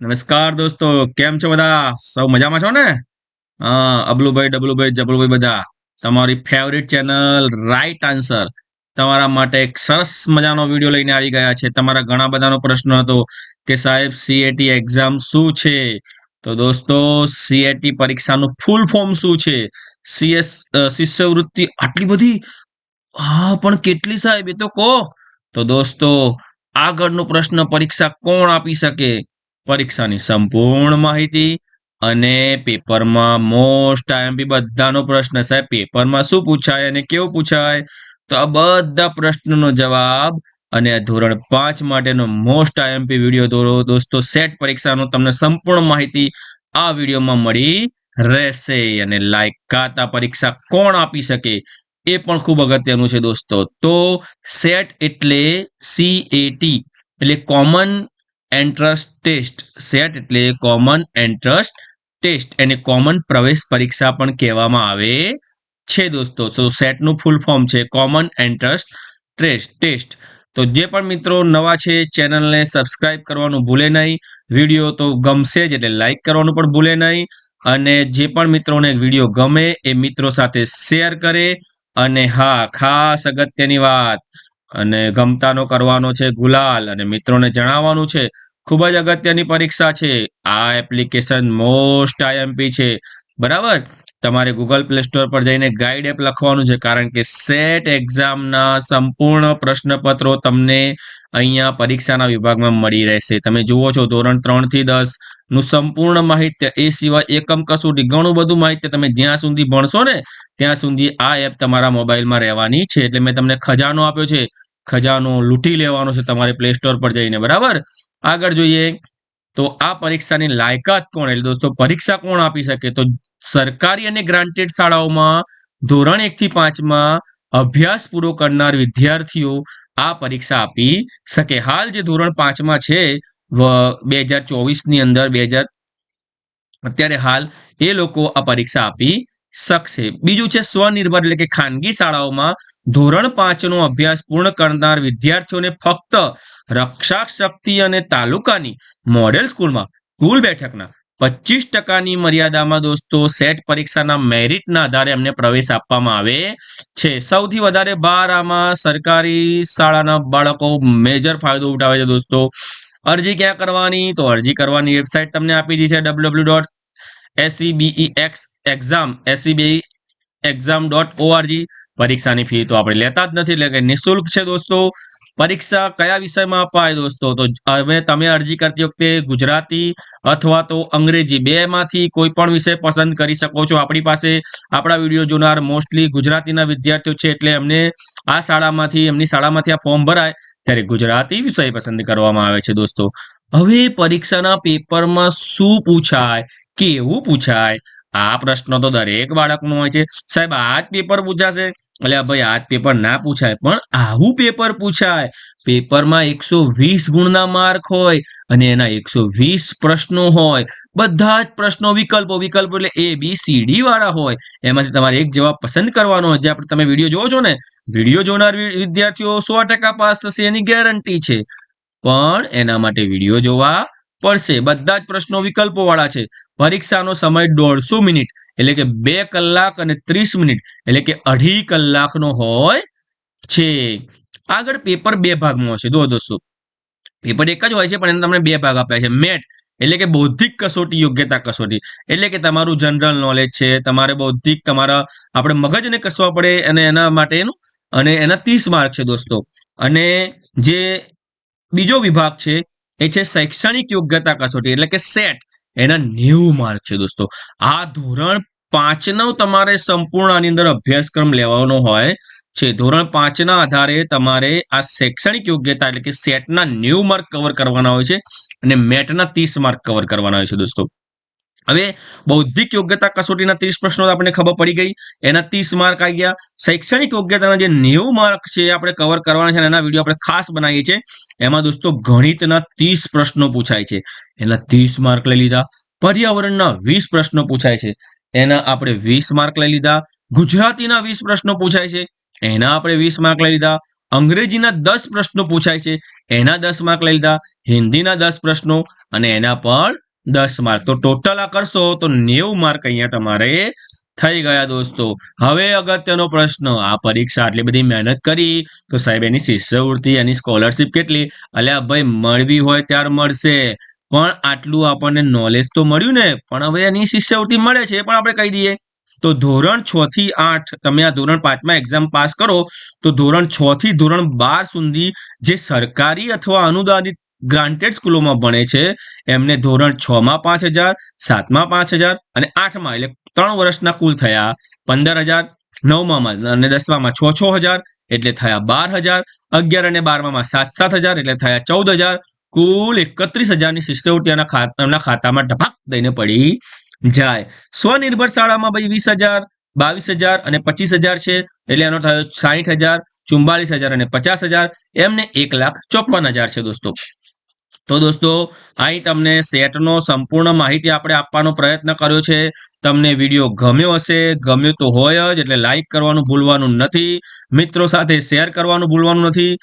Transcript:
નમસ્કાર દોસ્તો, કેમ છો બધા? સૌ મજામાં છો ને? અબલુભાઈ, ડબલુભાઈ, જબલુભાઈ બધા. તમારી ફેવરિટ ચેનલ રાઈટ આન્સર તમારા માટે એક સરસ મજાનો વીડિયો લઈને આવી ગયા છે. તમારા ઘણા બધાનો પ્રશ્ન હતો કે સાહેબ સીએટી એક્ઝામ શું છે? તો દોસ્તો સીએટી પરીક્ષાનું ફૂલ ફોર્મ શું છે? સીએસ શિષ્યવૃત્તિ આટલી બધી? હા, પણ કેટલી સાહેબ? એ તો કહો. તો દોસ્તો, આગળનો પ્રશ્ન પરીક્ષા કોણ આપી શકે? પરીક્ષાની સંપૂર્ણ માહિતી અને પેપરમાં મોસ્ટ આઈએમપી બધાનો પ્રશ્ન સાહેબ પેપરમાં શું પૂછાય અને કેવું પૂછાય? તો આ બધા પ્રશ્નનો જવાબ અને ધોરણ પાંચ માટેનો મોસ્ટ આઈએમપી વીડિયો દોસ્તો, સેટ પરીક્ષાનો તમને સંપૂર્ણ માહિતી આ વિડીયોમાં મળી રહેશે અને લાયકાત આ પરીક્ષા કોણ આપી શકે એ પણ ખૂબ અગત્યનું છે દોસ્તો. તો સેટ એટલે સીએટી એટલે કોમન એન્ટ્રન્સ ટેસ્ટ સેટ એટલે કોમન એન્ટ્રન્સ ટેસ્ટ એને કોમન પ્રવેશ પરીક્ષા પણ કહેવામાં આવે છે દોસ્તો. સો સેટનું ફૂલ ફોર્મ છે કોમન એન્ટ્રન્સ ટેસ્ટ ટેસ્ટ તો જે પણ મિત્રો નવા છે, ચેનલને સબસ્ક્રાઇબ કરવાનું ભૂલે નહીં. વીડિયો તો ગમશે જ એટલે લાઇક કરવાનું પણ ભૂલે નહીં. અને જે પણ મિત્રોને વીડિયો ગમે એ મિત્રો સાથે શેર કરે. અને હા, ખાસ અગત્યની વાત, અને ગમતાનો કરવાનો છે ગુલાલ, અને મિત્રોને જણાવવાનું છે ખૂબ જ અગત્યની પરીક્ષા છે. આ એપ્લિકેશન મોસ્ટ આઈએમપી છે. બરાબર? તમારે ગૂગલ પ્લે સ્ટોર પર જઈને ગાઈડ એપ લખવાનું છે. કારણ કે સેટ એક્ઝામના સંપૂર્ણ પ્રશ્નપત્રો તમને અહીંયા પરીક્ષાના વિભાગમાં મળી રહેશે. તમે જુઓ છો, ધોરણ ત્રણથી દસનું સંપૂર્ણ માહિત્ય. એ સિવાય એકમ કસોટી ઘણું બધું માહિત્ય તમે જ્યાં સુધી ભણશો ને, ત્યાં સુધી આ એપ તમારા મોબાઈલમાં રહેવાની છે. એટલે મેં તમને ખજાનો આપ્યો છે. ખજાનો લૂંટી લેવાનો છે તમારે પ્લે સ્ટોર પર જઈને. બરાબર? આગળ જોઈએ, તો આ પરીક્ષાની લાયકાત કોણ એટલે દોસ્તો, પરીક્ષા કોણ આપી શકે? તો સરકારી અને ગ્રાન્ટેડ શાળાઓમાં ધોરણ એક થી પાંચમાં અભ્યાસ પૂરો કરનાર વિદ્યાર્થીઓ આ પરીક્ષા આપી શકે. હાલ જે ધોરણ પાંચમાં છે બે હજાર ચોવીસની અંદર, બે હજાર અત્યારે હાલ એ લોકો આ પરીક્ષા આપી શકશે. બીજું છે સ્વનિર્ભર એટલે કે ખાનગી શાળાઓમાં ધોરણ પાંચનો અભ્યાસ પૂર્ણ કરનાર વિદ્યાર્થીઓને ફક્ત રક્ષા શક્તિ અને તાલુકાની મોડેલ સ્કૂલમાં કુલ બેઠકના પચીસ ટકાની મર્યાદામાં દોસ્તો સેટ પરીક્ષાના મેરિટના આધારે એમને પ્રવેશ આપવામાં આવે છે. સૌથી વધારે બાર આમાં સરકારી શાળાના બાળકો મેજર ફાયદો ઉઠાવે છે દોસ્તો. અરજી ક્યાં કરવાની? તો અરજી કરવાની વેબસાઇટ તમને આપી દીધી છે W dot SCBE x exam SCBE exam dot ORG પરીક્ષાની ફી તો આપણે લેતા જ નથી, એટલે કે નિઃશુલ્ક છે દોસ્તો. પરીક્ષા કયા વિષયમાં અપાય દોસ્તો? તો હવે તમે અરજી કરતી વખતે ગુજરાતી અથવા તો અંગ્રેજી બે માંથી કોઈ પણ વિષય પસંદ કરી શકો છો. આપણી પાસે આપણા વીડિયો જોનાર મોસ્ટલી ગુજરાતીના વિદ્યાર્થીઓ છે, એટલે એમને આ શાળામાંથી, એમની શાળામાંથી આ ફોર્મ ભરાય ત્યારે ગુજરાતી વિષય પસંદ કરવામાં આવે છે દોસ્તો. હવે પરીક્ષાના પેપરમાં શું પૂછાય, કેવું પૂછાય? આ પ્રશ્ન તો દરેક બાળકનો હોય છે. સાહેબ, આ જ પેપર પૂછાશે. એટલે ભાઈ, આ જ પેપર ના પૂછાય, પણ આવું પેપર પૂછાય. પેપરમાં એકસો વીસ ગુણના માર્ક હોય અને એના એકસો વીસ પ્રશ્નો હોય. બધા જ પ્રશ્નો વિકલ્પો વિકલ્પો એટલે એ બી સી ડી વાળા હોય. એમાંથી તમારે એક જવાબ પસંદ કરવાનો હોય. જે આપણે તમે વીડિયો જોવો છો ને, વીડિયો જોનાર વિદ્યાર્થીઓ સો ટકા પાસ થશે એની ગેરંટી છે. પણ એના માટે વીડિયો જોવા પડશે. બધા જ પ્રશ્નો વિકલ્પો વાળા છે. પરીક્ષાનો સમય દોઢસો મિનિટ, એટલે કે બે કલાક અને ત્રીસ મિનિટ, એટલે કે અઢી કલાકનો હોય છે. આગળ પેપર બે ભાગમાં હશે. દો દોસ્તો. પેપર એક જ હોય છે, પણ એને તમને બે ભાગ આપ્યા છે. મેટ, એટલે કે બૌદ્ધિક કસોટી, યોગ્યતા કસોટી. એટલે કે તમારું જનરલ નોલેજ છે, તમારે બૌદ્ધિક, તમારા આપણે મગજને કસવા પડે અને એના માટેનું, અને એના ત્રીસ માર્ક છે દોસ્તો. અને જે બીજો વિભાગ છે એ છે શૈક્ષણિક યોગ્યતા કસોટી, એટલે કે સેટ. એના નેવું માર્ક છે દોસ્તો. આ ધોરણ પાંચનો તમારે સંપૂર્ણ આની અંદર અભ્યાસક્રમ લેવાનો હોય છે. ધોરણ પાંચના આધારે તમારે આ શૈક્ષણિક યોગ્યતા, એટલે કે સેટના નેવું માર્ક કવર કરવાના હોય છે અને મેટના ત્રીસ માર્ક કવર કરવાના હોય છે દોસ્તો. હવે બૌદ્ધિક યોગ્યતા કસોટીના ત્રીસ પ્રશ્નો આપણને ખબર પડી ગઈ. એના ત્રીસ માર્ક આવી ગયા. શૈક્ષણિક યોગ્યતાના જે નેવું માર્ક છે આપણે કવર કરવાના છે એના વીડિયો આપણે ખાસ બનાવીએ છીએ. એમાં દોસ્તો ગણિતના ત્રીસ પ્રશ્નો પૂછાય છે. એના ત્રીસ માર્ક લઈ લીધા. પર્યાવરણના વીસ પ્રશ્નો પૂછાય છે. એના આપણે વીસ માર્ક લઈ લીધા. ગુજરાતીના વીસ પ્રશ્નો પૂછાય છે. એના આપણે વીસ માર્ક લઈ લીધા. અંગ્રેજીના દસ પ્રશ્નો પૂછાય છે. એના દસ માર્ક લઈ લીધા. હિન્દીના દસ પ્રશ્નો અને એના પણ દસ માર્ક. તો ટોટલ આ કરશો તો નેવું માર્ક અહીંયા તમારે થઈ ગયા દોસ્તો. હવે અગત્યનો પ્રશ્ન, આ પરીક્ષા આટલી બધી મહેનત કરી, તો સાહેબ એની શિષ્યવૃત્તિ, એની સ્કોલરશિપ કેટલી? અલ્યા ભાઈ મળવી હોય ત્યારે મળશે. પણ આટલું આપણને નોલેજ તો મળ્યું ને, પણ હવે એની શિષ્યવૃત્તિ મળે છે પણ આપણે કહી દઈએ. તો ધોરણ છ થી આઠ, તમે આ ધોરણ પાંચમાં એક્ઝામ પાસ કરો, તો ધોરણ છ થી ધોરણ બાર સુધી જે સરકારી અથવા અનુદાનિત ગ્રાન્ટેડ સ્કૂલોમાં ભણે છે. એમને ધોરણ છ માં પાંચ હજાર સાતમાં પાંચ હજાર અને આઠમાં એટલે ત્રણ વર્ષના કુલ થયા પંદર હજાર નવમાં અને દસમામાં છ છ હજાર એટલે થયા બાર હજાર, અગિયાર અને બારમામાં સાત સાત હજાર એટલે થયા ચૌદ હજાર. કુલ એકત્રીસ હજારની શિષ્યવૃત્તિ એમના ખાતામાં ટપાક દઈને પડી જાય. સ્વનિર્ભર શાળામાં ભાઈ વીસ હજાર, બાવીસ હજાર અને પચીસ હજાર છે. એટલે એનો થયો સાહીઠ હજાર ચુમ્બાલીસ હજાર અને પચાસ હજાર. એમને એક લાખ ચોપન હજાર છે દોસ્તો. તો દોસ્તો, અહીં તમને સેટનો સંપૂર્ણ માહિતી આપણે આપવાનો પ્રયત્ન કર્યો છે. તમને વીડિયો ગમ્યો હશે, ગમ્યો તો હોય જ, એટલે લાઈક કરવાનું ભૂલવાનું નથી. મિત્રો સાથે શેર કરવાનું ભૂલવાનું નથી.